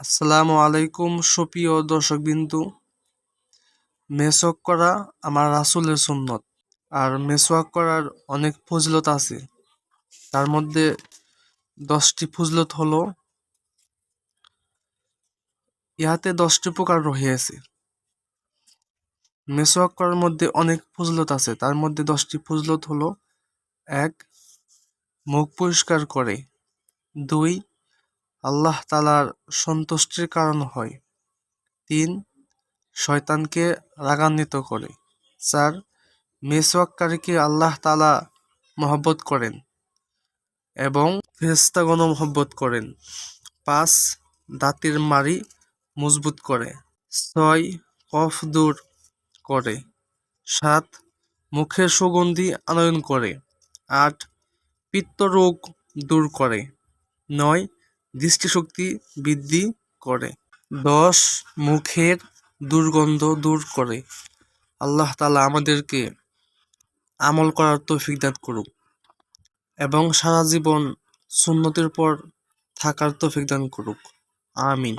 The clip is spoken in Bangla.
আসসালামু আলাইকুম, সুপ্রিয় দর্শকবিন্দু। মেসওয়াক করা আমার রাসূলের সুন্নত, আর মেসওয়াক করার অনেক ফজলত আছে। তার মধ্যে দশটি ফজলত হলো, ইহাতে দশটি প্রকার রহিয়াছে। মেসওয়াক করার মধ্যে অনেক ফজলত আছে। তার মধ্যে দশটি ফজলত হলো, এক, মুখ পরিষ্কার করে। দুই আল্লাহ তালার সন্তুষ্টির কারণ হয়। তিন, শয়তানকে রাগান্বিত করে। চার, মেসওয়াককারীকে আল্লাহ তালা মহব্বত করেন এবং ফেরেস্তাগণ মহব্বত করেন। পাঁচ, দাঁতের মারি মজবুত করে। ছয়, কফ দূর করে। সাত, মুখের সুগন্ধি আনয়ন করে। আট, পিত্তরোগ দূর করে। নয় দৃষ্টিশক্তি বৃদ্ধি করে। দশ, মুখের দুর্গন্ধ দূর করে। আল্লাহ তালা আমাদেরকে আমল করার তৌফিক দান করুক এবং সারা জীবন সুন্নতির পর থাকার তৌফিক দান করুক। আমিন।